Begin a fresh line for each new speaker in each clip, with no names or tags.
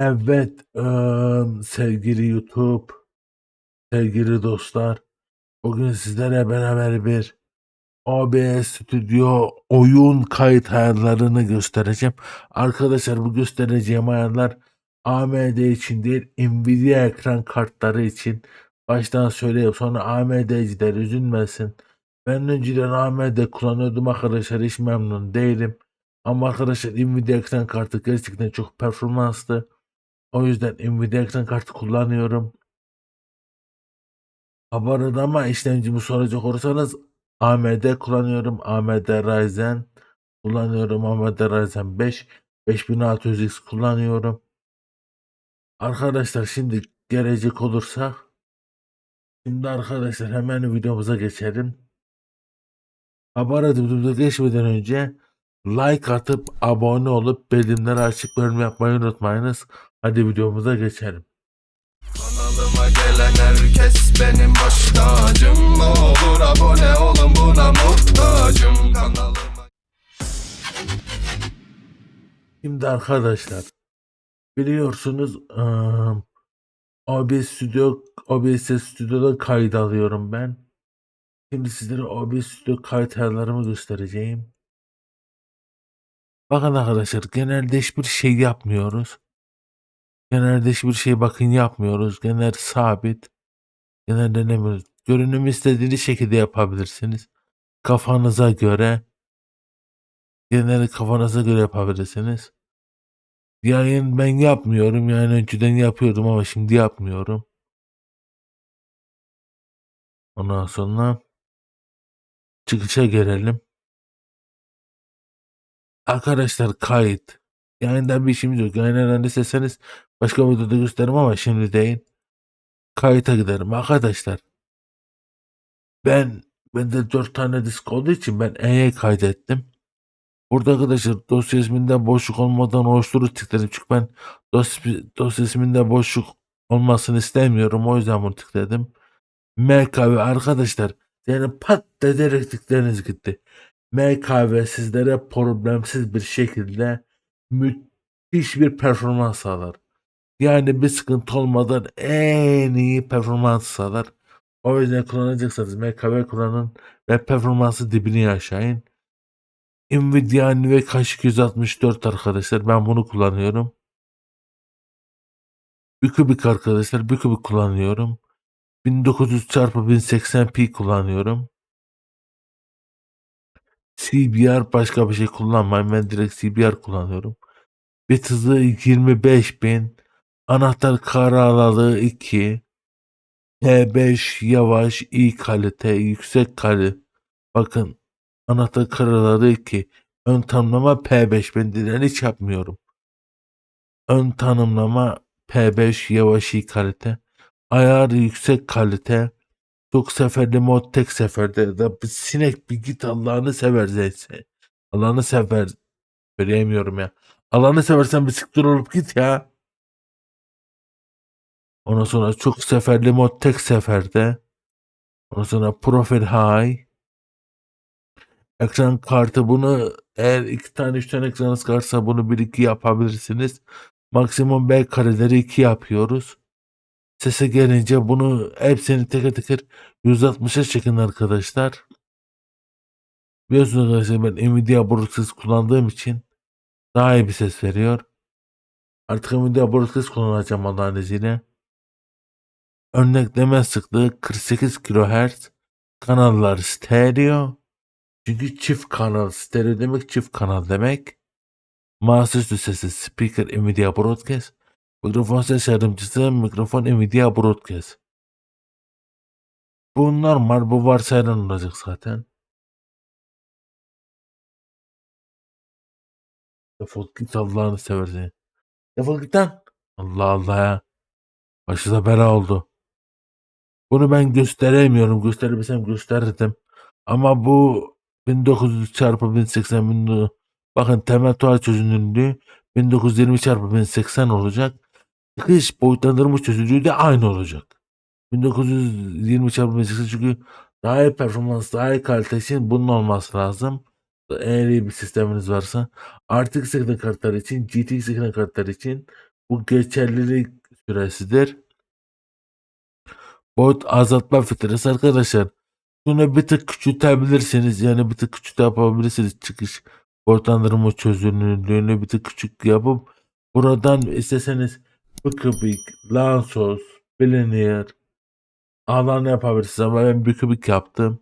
Evet, emm, sevgili YouTube, sevgili dostlar, bugün sizlere beraber bir OBS Studio oyun kayıt ayarlarını göstereceğim. Arkadaşlar bu göstereceğim ayarlar AMD için değil, Nvidia ekran kartları için. Baştan söyleyeyim sonra AMD'ciler üzülmesin. Ben önceden AMD kullanıyordum arkadaşlar hiç memnun değilim. Ama arkadaşlar Nvidia ekran kartı gerçekten çok performanslı. O yüzden Nvidia ekran kartı kullanıyorum. Arada ama işlemcimi soracak olursanız AMD kullanıyorum. AMD Ryzen kullanıyorum. AMD Ryzen 5 5600X kullanıyorum. Arkadaşlar şimdi gelecek olursak şimdi arkadaşlar hemen videomuza geçelim. Arada videomuza geçmeden önce like atıp abone olup bildirimleri açık yorum yapmayı unutmayınız. Hadi videomuza geçelim.
Kanalıma gelen herkes benim baş tacım olur abone olun buna muhtacım Kanalıma
Şimdi arkadaşlar biliyorsunuz ıı, OBS Studio OBS Studio'da kayıt alıyorum ben. Şimdi sizlere OBS Studio kayıt ayarlarımı göstereceğim. Bakın arkadaşlar genelde hiçbir şey yapmıyoruz. Genelde hiçbir şey bakın yapmıyoruz. Genelde sabit. Genelde denemiyoruz. Görünümü istediğiniz şekilde yapabilirsiniz. Kafanıza göre. Genelde kafanıza göre yapabilirsiniz. Yayın ben yapmıyorum. Yani önceden yapıyordum ama şimdi yapmıyorum. Ondan sonra çıkışa gelelim. Arkadaşlar kayıt. Yayından bir işimiz yok. Yayından isteseniz başka videoda gösteririm ama şimdi değil. Kayıta giderim arkadaşlar. Ben bende 4 tane disk olduğu için ben E'ye kaydettim. Burada arkadaşlar dosya isminde boşluk olmadan oluşturur tıkladım. Çünkü ben dosya, dosya isminde boşluk olmasını istemiyorum. O yüzden bunu tıkladım. MKV arkadaşlar yani pat ederek tıklarınız gitti. MKV sizlere problemsiz bir şekilde müthiş bir performans sağlar. Yani bir sıkıntı olmadan en iyi performans sağlar. O yüzden kullanacaksanız MKV kullanın ve performansı dibini yaşayın. Nvidia NVK 264 arkadaşlar ben bunu kullanıyorum. Bükübük arkadaşlar Bükübük kullanıyorum. 1900 çarpı 1080p kullanıyorum. CBR başka bir şey kullanmayın. Ben direkt CBR kullanıyorum. Bit hızı 25000. Anahtar kara aralığı 2. T5 yavaş, iyi kalite, yüksek kalite. Bakın anahtar kara aralığı 2. Ön tanımlama P5. Ben diren hiç yapmıyorum. Ön tanımlama P5 yavaş iyi kalite. Ayar yüksek kalite. Çok seferli mod tek seferde. Da bir sinek bir git Allah'ını seversen. Allah'ını sever. Söyleyemiyorum ya. Allah'ını seversen bir siktir olup git ya. Ondan sonra çok seferli mod tek seferde. Ondan sonra profil high. Ekran kartı bunu eğer iki tane üç tane ekranınız varsa bunu bir iki yapabilirsiniz. Maksimum B kareleri 2 yapıyoruz. Sese gelince bunu hepsini teker teker 160'a çekin arkadaşlar. Biliyorsunuz arkadaşlar ben Nvidia Broadcast kullandığım için daha iyi bir ses veriyor. Artık Nvidia Broadcast kullanacağım Allah'ın izniyle. Örnekleme sıklığı 48 kHz. Kanallar stereo. Çünkü çift kanal stereo demek çift kanal demek. Masaüstü sesi speaker Nvidia Broadcast. Mikrofon ses yardımcısı mikrofon Nvidia Broadcast. Bu normal bu varsayılan olacak zaten. Defol git Allah'ını seversen. Defol git lan. Allah Allah ya. Başıza bela oldu. Bunu ben gösteremiyorum. Gösterebilsem gösterirdim. Ama bu 1900 çarpı 1080 bin bakın temel tuval çözünürlüğü 1920 çarpı 1080 olacak. Çıkış boyutlandırılmış çözünürlüğü de aynı olacak. 1920 çarpı 1080 çünkü daha iyi performans, daha iyi kalite için bunun olması lazım. Eğer iyi bir sisteminiz varsa. RTX ekran kartları için, GTX ekran kartları için Bu geçerlilik süresidir. Boyut azaltma filtresi arkadaşlar. Bunu bir tık küçültebilirsiniz. Yani bir tık küçült yapabilirsiniz. Çıkış boyutlandırma çözünürlüğünü bir tık küçük yapıp buradan isteseniz Bükübik, Lansos, Blinier alan yapabilirsiniz ama ben Bükübik yaptım.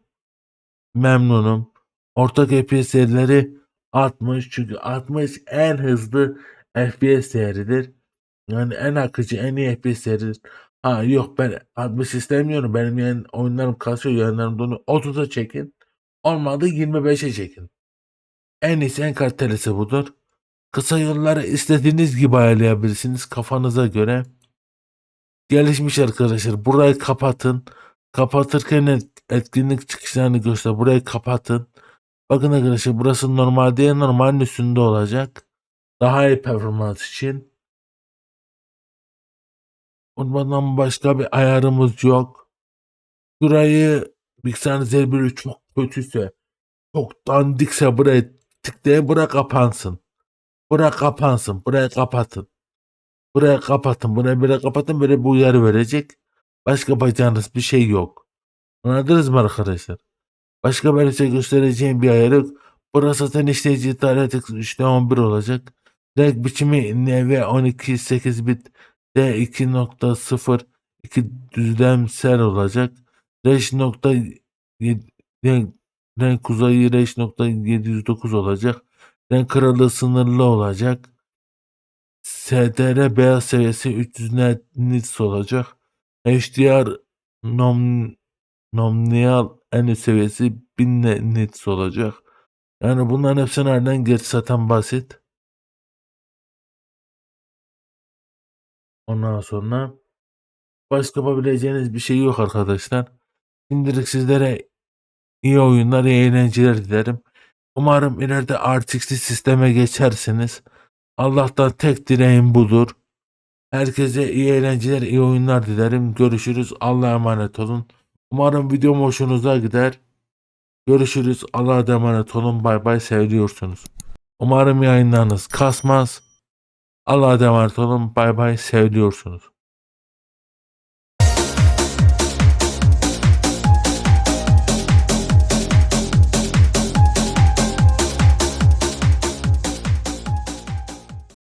Memnunum. Ortak FPS değerleri 60 çünkü 60 en hızlı FPS değeridir. Yani en akıcı en iyi FPS değeridir. Ha yok ben 60 istemiyorum. Benim yani oyunlarım kasıyor yayınlarım donuyor. 30'a çekin. Olmadı 25'e çekin. En iyisi en kalitelisi budur. Kısa yolları istediğiniz gibi ayarlayabilirsiniz kafanıza göre. Gelişmiş arkadaşlar. Burayı kapatın. Kapatırken et- etkinlik çıkışlarını göster. Burayı kapatın. Bakın arkadaşlar burası normal değil normalin üstünde olacak. Daha iyi performans için. Bundan başka bir ayarımız yok. Burayı bilgisayarınız bir çok kötüyse çok dandikse burayı tıklayın bura kapansın. Bura kapansın. Burayı kapatın. Burayı kapatın. Burayı böyle kapatın. Böyle bu uyarı verecek. Başka yapacağınız bir şey yok. Anladınız mı arkadaşlar? Başka böyle şey göstereceğim bir ayar yok. Burası zaten işleyici DirectX 3'te 11 olacak. Renk biçimi NV 12 8 bit D2.0 2 düzlemsel olacak. Reş nokta renk, renk uzayı reş nokta 709 olacak. Renk kralı sınırlı olacak. SDR beyaz seviyesi 300 nits olacak. HDR nom, nominal en üst seviyesi 1000 ne- nits olacak. Yani bunların hepsi nereden geç zaten basit. Ondan sonra başka yapabileceğiniz bir şey yok arkadaşlar. Şimdilik sizlere iyi oyunlar, iyi eğlenceler dilerim. Umarım ileride RTX'li sisteme geçersiniz. Allah'tan tek dileğim budur. Herkese iyi eğlenceler, iyi oyunlar dilerim. Görüşürüz. Allah'a emanet olun. Umarım videom hoşunuza gider. Görüşürüz. Allah'a emanet olun. Bay bay. Seviyorsunuz. Umarım yayınlarınız kasmaz. Allah'a emanet olun. Bay bay. Seviyorsunuz.